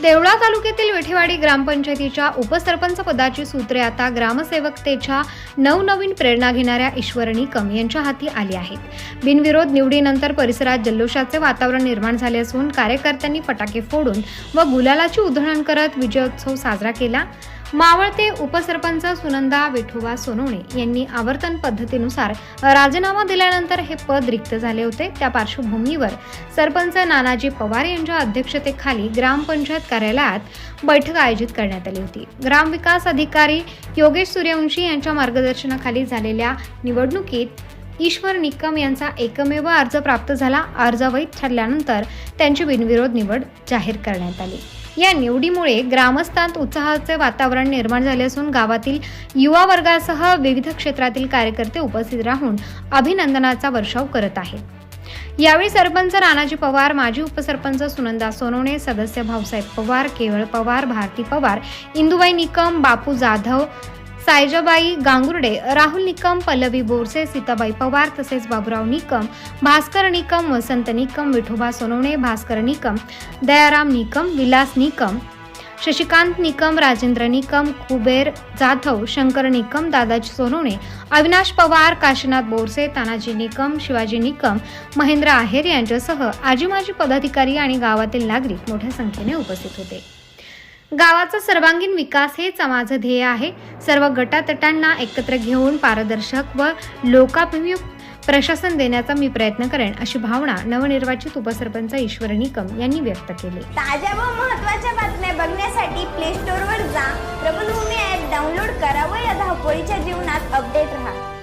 देवळा तालुक्यातील विठेवाडी ग्रामपंचायतीच्या उपसरपंच पदाची सूत्रे आता ग्रामसेवकतेच्या नवनवीन प्रेरणा घेणाऱ्या ईश्वरणी कम यांच्या हाती आली आहेत. बिनविरोध निवडीनंतर परिसरात जल्लोषाचे वातावरण निर्माण झाले असून कार्यकर्त्यांनी फटाके फोडून व गुलालाची उधळण करत विजयोत्सव साजरा केला. मावळते उपसरपंच सुनंदा विठोबा सोनवणे यांनी आवर्तन पद्धतीनुसार राजीनामा दिल्यानंतर हे पद रिक्त झाले होते. त्या पार्श्वभूमीवर सरपंच नानाजी पवार यांच्या अध्यक्षतेखाली ग्रामपंचायत कार्यालयात बैठक आयोजित करण्यात आली होती. ग्रामविकास अधिकारी योगेश सूर्यवंशी यांच्या मार्गदर्शनाखाली झालेल्या निवडणुकीत ईश्वर निकम यांचा एकमेव अर्ज प्राप्त झाला. अर्ज वैध ठरल्यानंतर त्यांची बिनविरोध निवड जाहीर करण्यात आली. या निवडीमुळे ग्रामस्थांत उत्साहाचे वातावरण निर्माण झाले असून गावातील युवा वर्गासह विविध क्षेत्रातील कार्यकर्ते उपस्थित राहून अभिनंदनाचा वर्षाव करत आहेत. यावेळी सरपंच रानाजी पवार माजी उपसरपंच सुनंदा सोनवणे सदस्य भाऊसाहेब पवार केवळ पवार भारती पवार इंदुबाई निकम बापू जाधव सायजाबाई गांगुर्डे राहुल निकम पल्लवी बोरसे सीताबाई पवार तसेच बाबुराव निकम भास्कर निकम वसंत निकम विठोबा सोनवणे भास्कर निकम दयाराम निकम विलास निकम शशिकांत निकम राजेंद्र निकम कुबेर जाधव शंकर निकम दादाजी सोनवणे अविनाश पवार काशीनाथ बोरसे तानाजी निकम शिवाजी निकम महेंद्र आहेर यांच्यासह आजी माजी पदाधिकारी आणि गावातील नागरिक मोठ्या संख्येने उपस्थित होते. गावाचा सर्वांगीण विकास हेच माझं ध्येय आहे. सर्व गटातटांना एकत्र घेऊन पारदर्शक व लोकाभिमुख प्रशासन देण्याचा मी प्रयत्न करेन अशी भावना नवनिर्वाचित उपसरपंच ईश्वर निकम यांनी व्यक्त केली. ताज्या व महत्त्वाच्या बातम्या बघण्यासाठी प्ले स्टोअरवर जा. प्रबलभूमी ॲप डाउनलोड करा व या धावपळीच्या जीवनात अपडेट राहा.